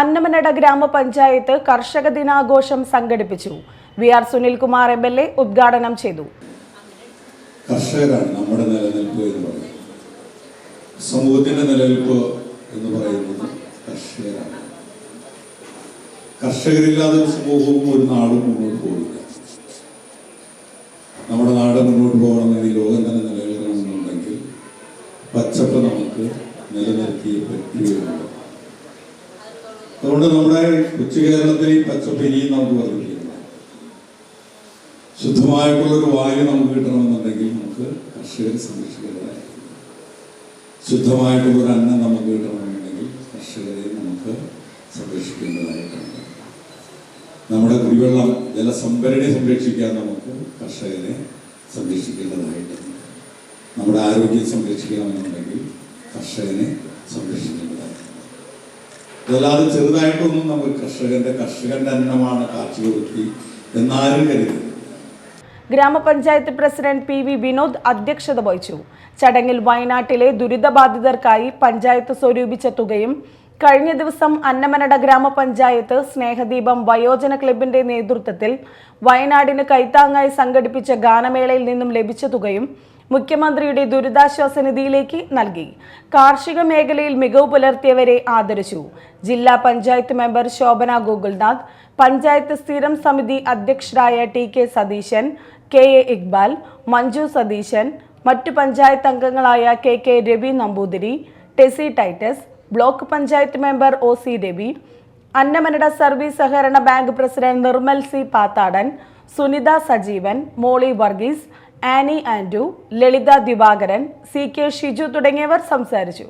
അന്നമനട ഗ്രാമപഞ്ചായത്ത് കർഷക ദിനാഘോഷം സംഘടിപ്പിച്ചു. V R Sunilkumar M L A ഉദ്ഘാടനം ചെയ്തു. കർഷകരാണ് നമ്മുടെ നിലനിൽപ്പ് എന്ന് പറയുന്നത്. സമൂഹത്തിന്റെ നിലനിൽപ്പ് എന്ന് പറയുന്നത് കർഷകരാണ്. കർഷകരില്ലാതെ സമൂഹവും ഒരു നാടും മുന്നോട്ട് പോകില്ല. നമ്മുടെ നാട് മുന്നോട്ട് പോകണമെങ്കിൽ ലോകം തന്നെ നിലനിൽക്കണമെന്നുണ്ടെങ്കിൽ പച്ചപ്പ് നമുക്ക് നിലനിർത്തിയേ പറ്റുകയുള്ളൂ അതുകൊണ്ട് നമ്മുടെ കൊച്ചു കേരളത്തിൽ ഈ പച്ചപ്പ് ഇനിയും നമുക്ക് വർദ്ധിപ്പിക്കണം ശുദ്ധമായിട്ടുള്ള ഒരു വായു നമുക്ക് കിട്ടണമെന്നുണ്ടെങ്കിൽ നമുക്ക് കർഷകരെ സംരക്ഷിക്കേണ്ടതായിരിക്കും ശുദ്ധമായിട്ടുള്ള ഒരു അന്നം നമുക്ക് കിട്ടണമെന്നുണ്ടെങ്കിൽ കർഷകരെ നമുക്ക് സംരക്ഷിക്കേണ്ടതായിട്ടുണ്ട് നമ്മുടെ കുടിവെള്ളം ജലസംഭരണി സംരക്ഷിക്കാൻ നമുക്ക് കർഷകരെ സംരക്ഷിക്കേണ്ടതായിട്ടുണ്ട്. നമ്മുടെ ആരോഗ്യം സംരക്ഷിക്കണമെന്നുണ്ടെങ്കിൽ കർഷകനെ സംരക്ഷിക്കേണ്ടതായിട്ടുണ്ട് അതല്ലാതെ ചെറുതായിട്ടൊന്നും നമുക്ക് കർഷകന്റെ കർഷകന്റെ അന്നമാണ് കാർഷിക വൃത്തി എന്നാരും കരുതി ഗ്രാമപഞ്ചായത്ത് പ്രസിഡന്റ് പി വി വിനോദ് അധ്യക്ഷത വഹിച്ചു. ചടങ്ങിൽ വയനാട്ടിലെ ദുരിതബാധിതർക്കായി പഞ്ചായത്ത് സ്വരൂപിച്ച തുകയും കഴിഞ്ഞ ദിവസം അന്നമനട ഗ്രാമപഞ്ചായത്ത് സ്നേഹദീപം വയോജന ക്ലബിന്റെ നേതൃത്വത്തിൽ വയനാടിന് കൈത്താങ്ങായി സംഘടിപ്പിച്ച ഗാനമേളയിൽ നിന്നും ലഭിച്ച തുകയും മുഖ്യമന്ത്രിയുടെ ദുരിതാശ്വാസ നിധിയിലേക്ക് നൽകി. കാർഷിക മേഖലയിൽ മികവ് പുലർത്തിയവരെ ആദരിച്ചു. ജില്ലാ പഞ്ചായത്ത് മെമ്പർ ശോഭന ഗോകുൽനാഥ് പഞ്ചായത്ത് സ്ഥിരം സമിതി അധ്യക്ഷരായ T K Satheesan K A Iqbal Manju Satheesan മറ്റു പഞ്ചായത്ത് അംഗങ്ങളായ K K Ravi Namboothiri Tessy Titus block panchayat member O C Ravi Annamanada service സഹകരണ bank president Nirmal C Pathadan Sunitha Sajeevan Molly Varghese Annie Andu Lalitha Divakaran C K Shiju തുടങ്ങിയവർ സംസാരിച്ചു.